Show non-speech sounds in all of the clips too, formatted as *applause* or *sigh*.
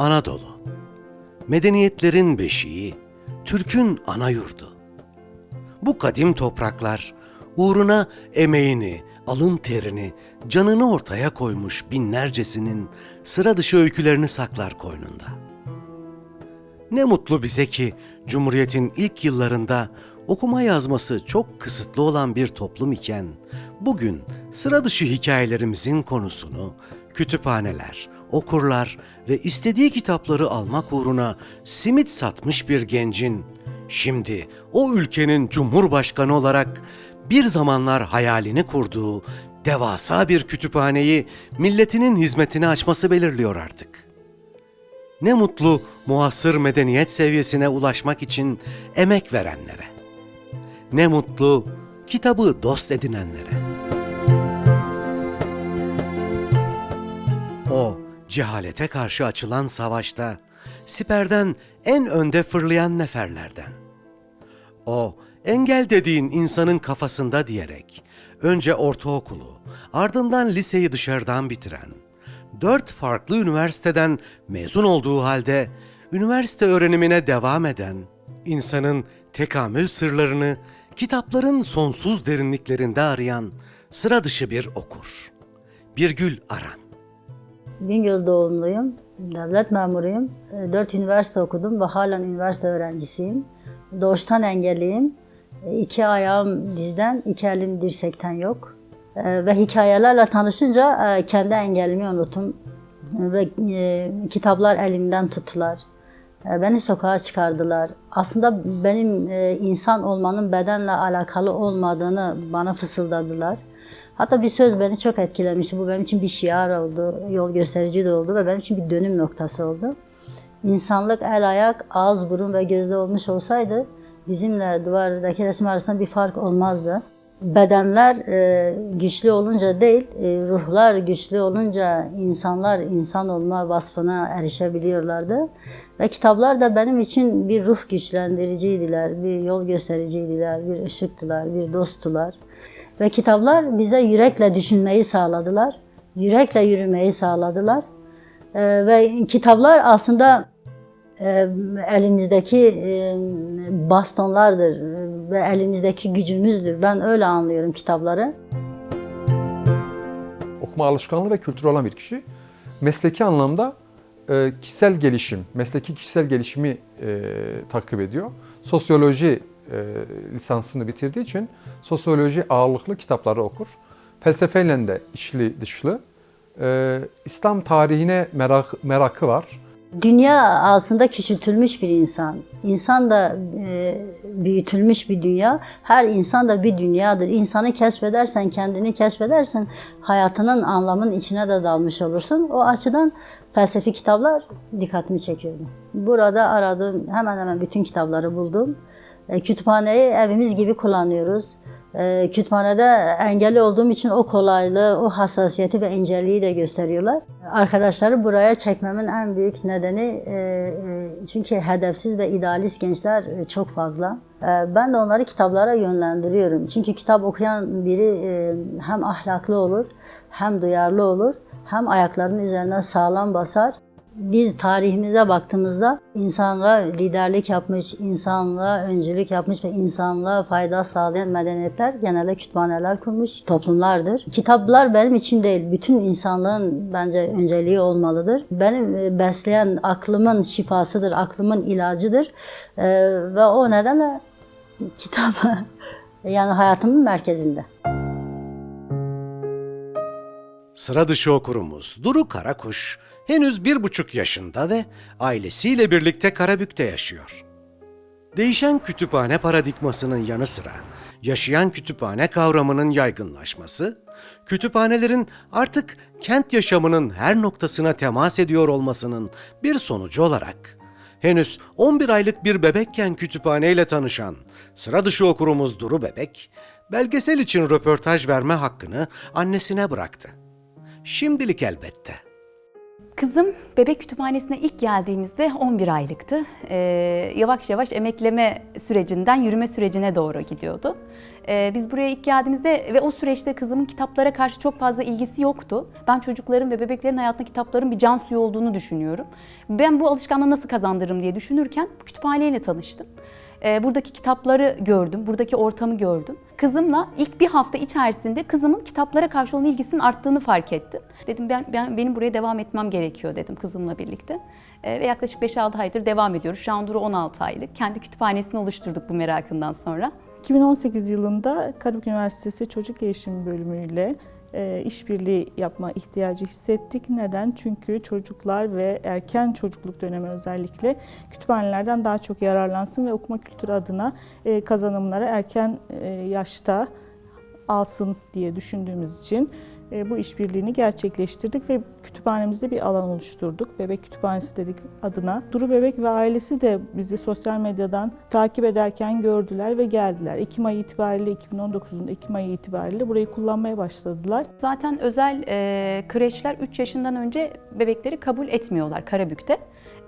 Anadolu. Medeniyetlerin beşiği, Türk'ün ana yurdu. Bu kadim topraklar uğruna emeğini, alın terini, canını ortaya koymuş binlercesinin sıra dışı öykülerini saklar koynunda. Ne mutlu bize ki Cumhuriyet'in ilk yıllarında okuma yazması çok kısıtlı olan bir toplum iken bugün sıra dışı hikayelerimizin konusunu kütüphaneler, okurlar ve istediği kitapları almak uğruna simit satmış bir gencin şimdi o ülkenin cumhurbaşkanı olarak bir zamanlar hayalini kurduğu devasa bir kütüphaneyi milletinin hizmetine açması belirliyor artık. Ne mutlu muasır medeniyet seviyesine ulaşmak için emek verenlere. Ne mutlu kitabı dost edinenlere. Cehalete karşı açılan savaşta siperden en önde fırlayan neferlerden. O engel dediğin insanın kafasında diyerek önce ortaokulu ardından liseyi dışarıdan bitiren, dört farklı üniversiteden mezun olduğu halde üniversite öğrenimine devam eden, insanın tekamül sırlarını kitapların sonsuz derinliklerinde arayan sıra dışı bir okur. Birgül Aran. Bingöl doğumluyum. Devlet memuruyum. E, Dört üniversite okudum ve halen üniversite öğrencisiyim. Doğuştan engelliyim. E, İki ayağım dizden, iki elim dirsekten yok. E, Ve hikayelerle tanışınca e, kendi engellimi unuttum. Ve e, kitaplar elimden tuttular. Beni sokağa çıkardılar. Aslında benim e, insan olmanın bedenle alakalı olmadığını bana fısıldadılar. Hatta bir söz beni çok etkilemişti. Bu benim için bir şiar oldu, yol gösterici de oldu ve benim için bir dönüm noktası oldu. İnsanlık el ayak, ağız, burun ve gözde olmuş olsaydı bizimle duvardaki resim arasında bir fark olmazdı. Bedenler e, güçlü olunca değil, e, ruhlar güçlü olunca insanlar insan olma vasfına erişebiliyorlardı. Ve kitaplar da benim için bir ruh güçlendiriciydiler, bir yol göstericiydiler, bir ışıktılar, bir dosttular. Ve kitaplar bize yürekle düşünmeyi sağladılar, yürekle yürümeyi sağladılar. Ee, ve kitaplar aslında e, elimizdeki e, bastonlardır e, ve elimizdeki gücümüzdür. Ben öyle anlıyorum kitapları. okuma alışkanlığı ve kültürü olan bir kişi mesleki anlamda e, kişisel gelişim, mesleki kişisel gelişimi e, takip ediyor. Sosyoloji e, lisansını bitirdiği için sosyoloji ağırlıklı kitapları okur. Felsefeyle de içli dışlı. E, İslam tarihine merak, merakı var. Dünya aslında küçültülmüş bir insan. İnsan da e, büyütülmüş bir dünya. Her insan da bir dünyadır. İnsanı keşfedersen, kendini keşfedersen hayatının anlamının içine de dalmış olursun. O açıdan felsefi kitaplar dikkatimi çekiyordu. Burada aradığım hemen hemen bütün kitapları buldum. E, kütüphaneyi evimiz gibi kullanıyoruz. E, kütüphanede engelli olduğum için o kolaylığı, o hassasiyeti ve inceliği de gösteriyorlar. Arkadaşları buraya çekmemin en büyük nedeni e, çünkü hedefsiz ve idealist gençler çok fazla. Ben de onları kitaplara yönlendiriyorum. Çünkü kitap okuyan biri hem ahlaklı olur, hem duyarlı olur, hem ayaklarının üzerine sağlam basar. Biz tarihimize baktığımızda insanlığa liderlik yapmış, insanlığa öncülük yapmış ve insanlığa fayda sağlayan medeniyetler genelde kütüphaneler kurmuş toplumlardır. Kitaplar benim için değil, bütün insanlığın bence önceliği olmalıdır. Benim e, besleyen aklımın şifasıdır, aklımın ilacıdır. Ee, ve o nedenle kitap *laughs* yani hayatımın merkezinde. Sıra dışı okurumuz Duru Karakuş henüz bir buçuk yaşında ve ailesiyle birlikte Karabük'te yaşıyor. Değişen kütüphane paradigmasının yanı sıra yaşayan kütüphane kavramının yaygınlaşması, kütüphanelerin artık kent yaşamının her noktasına temas ediyor olmasının bir sonucu olarak henüz 11 aylık bir bebekken kütüphaneyle tanışan sıra dışı okurumuz Duru Bebek, belgesel için röportaj verme hakkını annesine bıraktı. Şimdilik elbette. Kızım bebek kütüphanesine ilk geldiğimizde 11 aylıktı. Ee, yavaş yavaş emekleme sürecinden yürüme sürecine doğru gidiyordu. Ee, biz buraya ilk geldiğimizde ve o süreçte kızımın kitaplara karşı çok fazla ilgisi yoktu. Ben çocukların ve bebeklerin hayatında kitapların bir can suyu olduğunu düşünüyorum. Ben bu alışkanlığı nasıl kazandırırım diye düşünürken kütüphaneyle tanıştım. Ee, buradaki kitapları gördüm, buradaki ortamı gördüm. Kızımla ilk bir hafta içerisinde kızımın kitaplara karşı olan ilgisinin arttığını fark ettim. Dedim ben, ben benim buraya devam etmem gerekiyor dedim kızımla birlikte. Ee, ve yaklaşık 5-6 aydır devam ediyoruz. Şu an Duru 16 aylık. Kendi kütüphanesini oluşturduk bu merakından sonra. 2018 yılında Karabük Üniversitesi Çocuk Gelişimi Bölümü ile e, işbirliği yapma ihtiyacı hissettik. Neden? Çünkü çocuklar ve erken çocukluk dönemi özellikle kütüphanelerden daha çok yararlansın ve okuma kültürü adına e, kazanımları erken e, yaşta alsın diye düşündüğümüz için e, bu işbirliğini gerçekleştirdik ve kütüphanemizde bir alan oluşturduk. Bebek Kütüphanesi dedik adına. Duru Bebek ve ailesi de bizi sosyal medyadan takip ederken gördüler ve geldiler. Ekim ayı itibariyle 2019'un Ekim ayı itibariyle burayı kullanmaya başladılar. Zaten özel e, kreşler 3 yaşından önce bebekleri kabul etmiyorlar Karabük'te.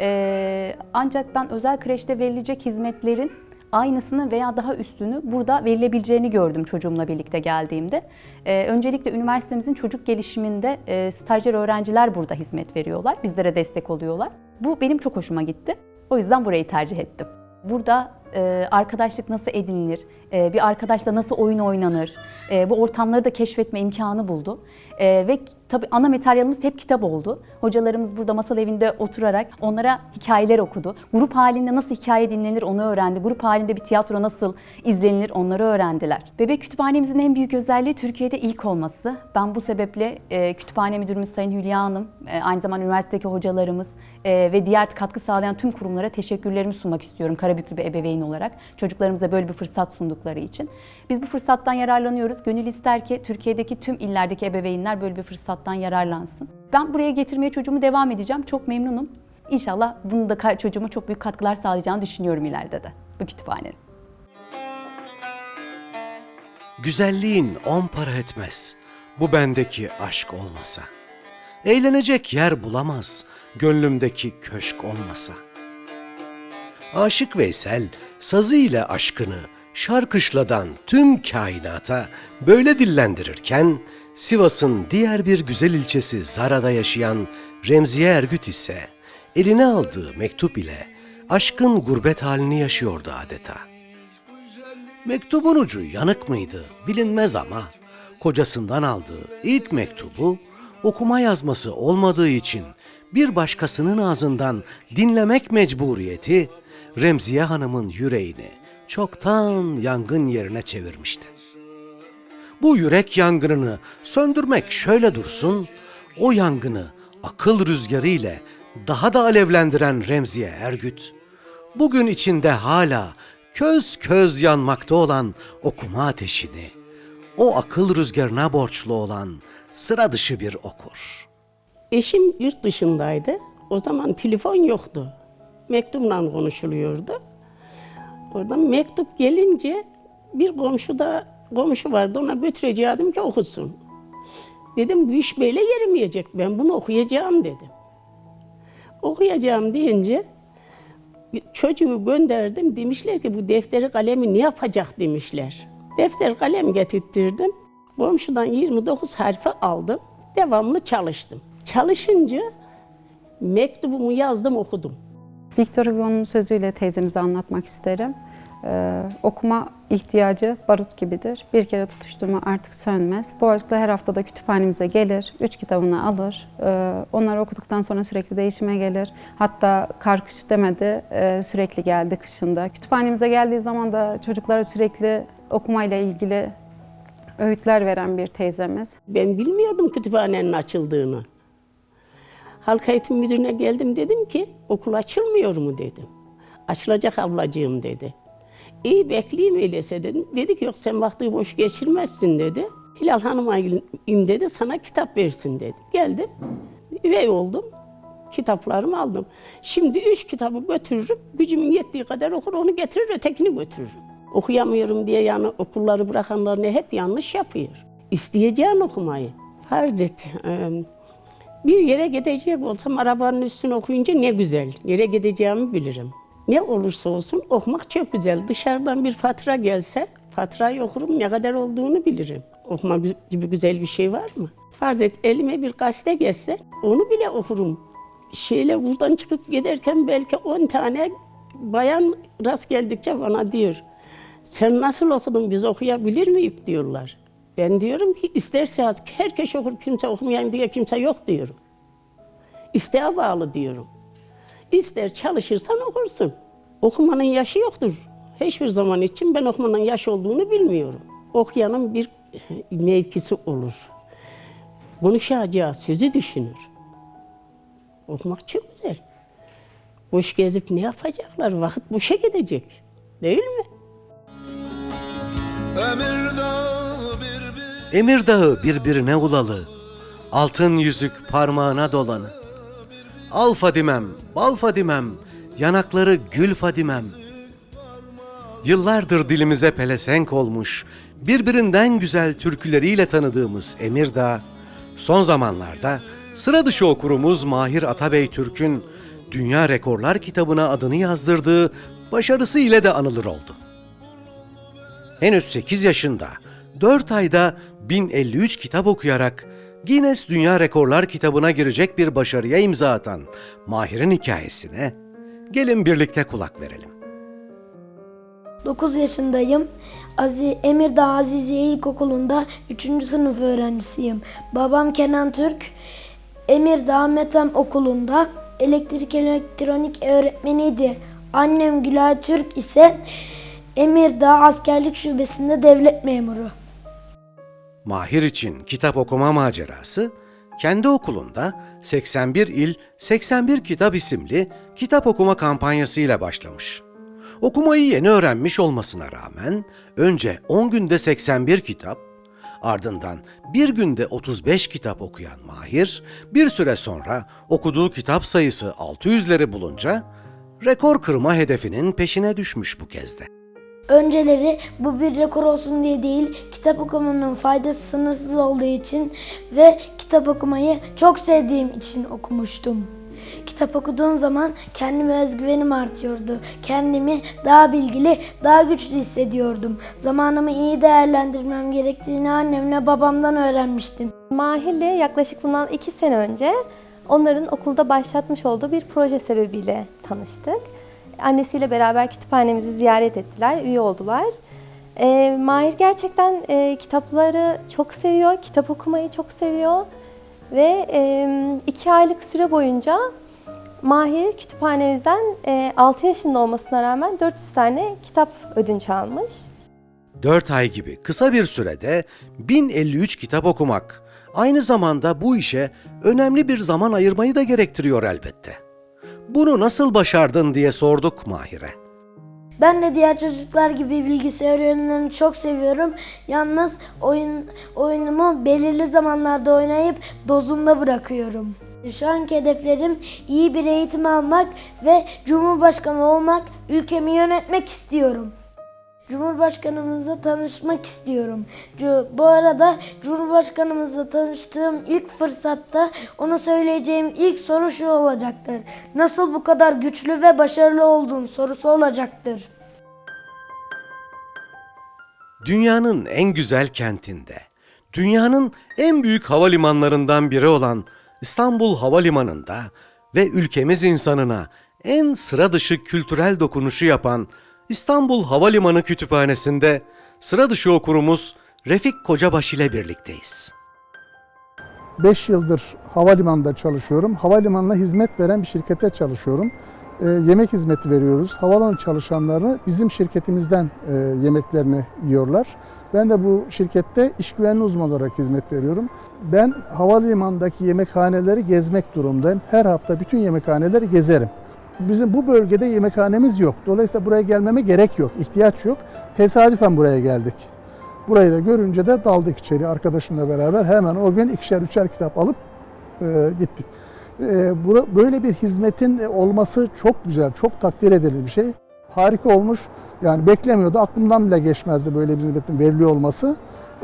E, ancak ben özel kreşte verilecek hizmetlerin aynısını veya daha üstünü burada verilebileceğini gördüm çocuğumla birlikte geldiğimde. E, öncelikle üniversitemizin çocuk gelişiminde e, stajyer öğrenciler burada hizmet veriyorlar, bizlere destek oluyorlar. Bu benim çok hoşuma gitti. O yüzden burayı tercih ettim. Burada e, arkadaşlık nasıl edinilir, e, bir arkadaşla nasıl oyun oynanır, e, bu ortamları da keşfetme imkanı buldu. Ve tabii ana materyalimiz hep kitap oldu. Hocalarımız burada masal evinde oturarak onlara hikayeler okudu. Grup halinde nasıl hikaye dinlenir onu öğrendi. Grup halinde bir tiyatro nasıl izlenilir onları öğrendiler. Bebek kütüphanemizin en büyük özelliği Türkiye'de ilk olması. Ben bu sebeple kütüphane müdürümüz Sayın Hülya Hanım, aynı zamanda üniversitedeki hocalarımız ve diğer katkı sağlayan tüm kurumlara teşekkürlerimi sunmak istiyorum Karabüklü bir ebeveyn olarak. Çocuklarımıza böyle bir fırsat sundukları için. Biz bu fırsattan yararlanıyoruz. Gönül ister ki Türkiye'deki tüm illerdeki ebeveynler böyle bir fırsattan yararlansın. Ben buraya getirmeye çocuğumu devam edeceğim. Çok memnunum. İnşallah bunu da çocuğuma çok büyük katkılar sağlayacağını düşünüyorum ileride de bu kütüphanenin. Güzelliğin on para etmez. Bu bendeki aşk olmasa. Eğlenecek yer bulamaz. Gönlümdeki köşk olmasa. Aşık Veysel sazı ile aşkını şarkışladan tüm kainata böyle dillendirirken Sivas'ın diğer bir güzel ilçesi Zara'da yaşayan Remziye Ergüt ise eline aldığı mektup ile aşkın gurbet halini yaşıyordu adeta. Mektubun ucu yanık mıydı bilinmez ama kocasından aldığı ilk mektubu okuma yazması olmadığı için bir başkasının ağzından dinlemek mecburiyeti Remziye Hanım'ın yüreğini çoktan yangın yerine çevirmişti. Bu yürek yangınını söndürmek şöyle dursun, o yangını akıl rüzgarı ile daha da alevlendiren Remziye Ergüt, bugün içinde hala köz köz yanmakta olan okuma ateşini, o akıl rüzgarına borçlu olan sıra dışı bir okur. Eşim yurt dışındaydı. O zaman telefon yoktu. Mektupla konuşuluyordu. Oradan mektup gelince bir komşu da komşu vardı ona götüreceğim ki okusun. Dedim bu iş böyle yerimeyecek. Ben bunu okuyacağım dedim. Okuyacağım deyince çocuğu gönderdim. Demişler ki bu defteri kalemi ne yapacak demişler. Defter kalem getirttirdim. Komşudan 29 harfi aldım. Devamlı çalıştım. Çalışınca mektubumu yazdım okudum. Victor Hugo'nun sözüyle teyzemize anlatmak isterim. Ee, okuma ihtiyacı barut gibidir. Bir kere tutuşturma artık sönmez. Bu aşkla her haftada kütüphanemize gelir, üç kitabını alır. Ee, onları okuduktan sonra sürekli değişime gelir. Hatta kar kış demedi, e, sürekli geldi kışında. Kütüphanemize geldiği zaman da çocuklara sürekli okumayla ilgili öğütler veren bir teyzemiz. Ben bilmiyordum kütüphanenin açıldığını. Halk eğitim müdürüne geldim dedim ki okul açılmıyor mu dedim. Açılacak ablacığım dedi. İyi bekleyeyim öyleyse dedim. Dedi ki yok sen vakti boş geçirmezsin dedi. Hilal Hanım'a in dedi sana kitap versin dedi. Geldim üvey oldum. Kitaplarımı aldım. Şimdi üç kitabı götürürüm. Gücümün yettiği kadar okur onu getirir ötekini götürürüm. Okuyamıyorum diye yani okulları bırakanlar ne hep yanlış yapıyor. İsteyeceğin okumayı. Farz et. e, Bir yere gidecek olsam arabanın üstüne okuyunca ne güzel. Nereye gideceğimi bilirim. Ne olursa olsun okumak çok güzel. Dışarıdan bir fatura gelse faturayı okurum ne kadar olduğunu bilirim. Okuma gibi güzel bir şey var mı? Farz et elime bir gazete geçse onu bile okurum. Şeyle buradan çıkıp giderken belki 10 tane bayan rast geldikçe bana diyor. Sen nasıl okudun biz okuyabilir miyiz diyorlar. Ben diyorum ki isterse herkes okur kimse okumayan diye kimse yok diyorum. İsteğe bağlı diyorum. İster çalışırsan okursun. Okumanın yaşı yoktur. Hiçbir zaman için ben okumanın yaş olduğunu bilmiyorum. Okuyanın bir *laughs* mevkisi olur. Konuşacağı sözü düşünür. Okumak çok güzel. Boş gezip ne yapacaklar? Vakit boşa gidecek. Değil mi? Emir Dağı birbirine ulalı, altın yüzük parmağına dolanı. Al Fadimem, bal Fadimem, yanakları gül Fadimem. Yıllardır dilimize pelesenk olmuş, birbirinden güzel türküleriyle tanıdığımız Emir Dağı, son zamanlarda sıra dışı okurumuz Mahir Atabey Türk'ün Dünya Rekorlar kitabına adını yazdırdığı başarısı ile de anılır oldu. Henüz 8 yaşında, 4 ayda 1053 kitap okuyarak Guinness Dünya Rekorlar kitabına girecek bir başarıya imza atan Mahir'in hikayesine gelin birlikte kulak verelim. 9 yaşındayım. Azi, Emirdağ Aziziye İlkokulu'nda 3. sınıf öğrencisiyim. Babam Kenan Türk. Emirdağ Metem Okulu'nda elektrik elektronik öğretmeniydi. Annem Gülay Türk ise Emirdağ Askerlik Şubesi'nde devlet memuru. Mahir için kitap okuma macerası kendi okulunda 81 il 81 kitap isimli kitap okuma kampanyasıyla başlamış. Okumayı yeni öğrenmiş olmasına rağmen önce 10 günde 81 kitap, ardından bir günde 35 kitap okuyan Mahir bir süre sonra okuduğu kitap sayısı 600'leri bulunca rekor kırma hedefinin peşine düşmüş bu kez de. Önceleri bu bir rekor olsun diye değil, kitap okumanın faydası sınırsız olduğu için ve kitap okumayı çok sevdiğim için okumuştum. Kitap okuduğum zaman kendime özgüvenim artıyordu. Kendimi daha bilgili, daha güçlü hissediyordum. Zamanımı iyi değerlendirmem gerektiğini annemle babamdan öğrenmiştim. Mahir'le yaklaşık bundan iki sene önce onların okulda başlatmış olduğu bir proje sebebiyle tanıştık. Annesiyle beraber kütüphanemizi ziyaret ettiler, üye oldular. Ee, Mahir gerçekten e, kitapları çok seviyor, kitap okumayı çok seviyor. Ve e, iki aylık süre boyunca Mahir kütüphanemizden e, 6 yaşında olmasına rağmen 400 tane kitap ödünç almış. 4 ay gibi kısa bir sürede 1053 kitap okumak aynı zamanda bu işe önemli bir zaman ayırmayı da gerektiriyor elbette. Bunu nasıl başardın diye sorduk Mahir'e. Ben de diğer çocuklar gibi bilgisayar oyunlarını çok seviyorum. Yalnız oyun oyunumu belirli zamanlarda oynayıp dozunda bırakıyorum. Şu anki hedeflerim iyi bir eğitim almak ve Cumhurbaşkanı olmak, ülkemi yönetmek istiyorum. Cumhurbaşkanımızla tanışmak istiyorum. Bu arada Cumhurbaşkanımızla tanıştığım ilk fırsatta ona söyleyeceğim ilk soru şu olacaktır. Nasıl bu kadar güçlü ve başarılı oldun sorusu olacaktır. Dünyanın en güzel kentinde, dünyanın en büyük havalimanlarından biri olan İstanbul Havalimanı'nda ve ülkemiz insanına en sıra dışı kültürel dokunuşu yapan İstanbul Havalimanı Kütüphanesi'nde sıra dışı okurumuz Refik Kocabaş ile birlikteyiz. 5 yıldır havalimanında çalışıyorum. Havalimanına hizmet veren bir şirkette çalışıyorum. Ee, yemek hizmeti veriyoruz. Havaalanı çalışanları bizim şirketimizden e, yemeklerini yiyorlar. Ben de bu şirkette iş güvenliği uzmanı olarak hizmet veriyorum. Ben havalimanındaki yemekhaneleri gezmek durumundayım. Her hafta bütün yemekhaneleri gezerim. Bizim bu bölgede yemekhanemiz yok. Dolayısıyla buraya gelmeme gerek yok, ihtiyaç yok. Tesadüfen buraya geldik. Burayı da görünce de daldık içeri arkadaşımla beraber. Hemen o gün ikişer üçer kitap alıp e, gittik. E, böyle bir hizmetin olması çok güzel, çok takdir edilir bir şey. Harika olmuş. Yani beklemiyordu, aklımdan bile geçmezdi böyle bir hizmetin veriliyor olması.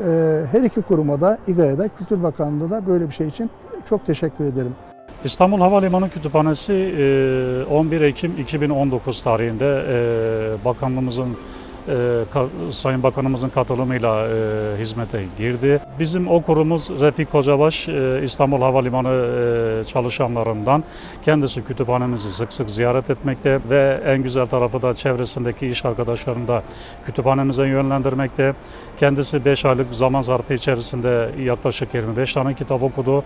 Ee, Her iki kuruma da, İGA'ya da, Kültür Bakanlığı'na da böyle bir şey için çok teşekkür ederim. İstanbul Havalimanı Kütüphanesi e, 11 Ekim 2019 tarihinde e, bakanlığımızın e, Sayın Bakanımızın katılımıyla e, hizmete girdi. Bizim okurumuz Refik Kocabaş e, İstanbul Havalimanı e, çalışanlarından. Kendisi kütüphanemizi sık sık ziyaret etmekte ve en güzel tarafı da çevresindeki iş arkadaşlarını da kütüphanemize yönlendirmekte. Kendisi 5 aylık zaman zarfı içerisinde yaklaşık 25 tane kitap okudu.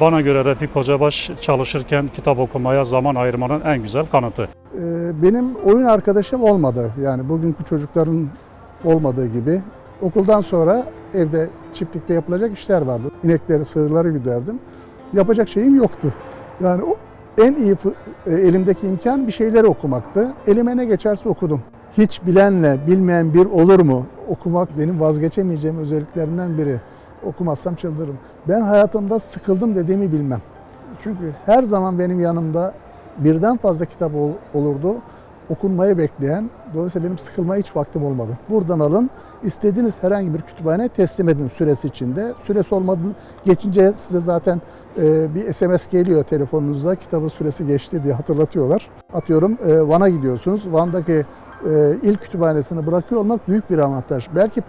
Bana göre Refik Kocabaş çalışırken kitap okumaya zaman ayırmanın en güzel kanıtı. Ee, Benim oyun arkadaşım olmadı. Yani bugünkü çocukların olmadığı gibi. Okuldan sonra evde çiftlikte yapılacak işler vardı. İnekleri, sığırları güderdim. Yapacak şeyim yoktu. Yani o en iyi e, elimdeki imkan bir şeyleri okumaktı. Elime ne geçerse okudum. Hiç bilenle bilmeyen bir olur mu? Okumak benim vazgeçemeyeceğim özelliklerinden biri. Okumazsam çıldırırım. Ben hayatımda sıkıldım dediğimi bilmem. Çünkü her zaman benim yanımda birden fazla kitap ol- olurdu. Okunmayı bekleyen. Dolayısıyla benim sıkılmaya hiç vaktim olmadı. Buradan alın. istediğiniz herhangi bir kütüphane teslim edin süresi içinde. Süresi olmadı geçince size zaten e, bir SMS geliyor telefonunuza. Kitabın süresi geçti diye hatırlatıyorlar. Atıyorum e, Van'a gidiyorsunuz. Van'daki e, il kütüphanesini bırakıyor olmak büyük bir avantaj. Belki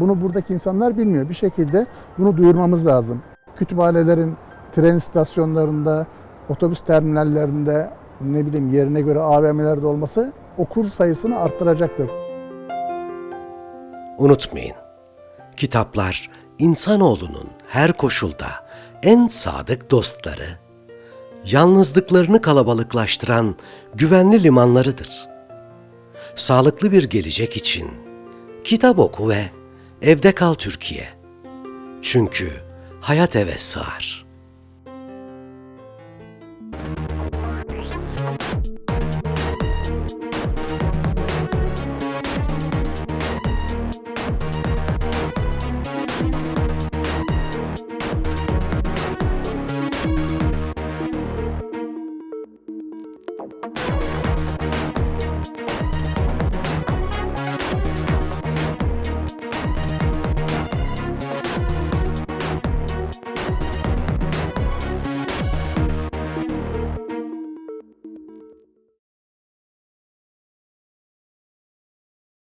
bunu buradaki insanlar bilmiyor. Bir şekilde bunu duyurmamız lazım. Kütüphanelerin tren istasyonlarında, otobüs terminallerinde ne bileyim yerine göre AVM'lerde olması okur sayısını arttıracaktır. Unutmayın, kitaplar insanoğlunun her koşulda en sadık dostları, yalnızlıklarını kalabalıklaştıran güvenli limanlarıdır. Sağlıklı bir gelecek için kitap oku ve evde kal Türkiye. Çünkü hayat eve sığar.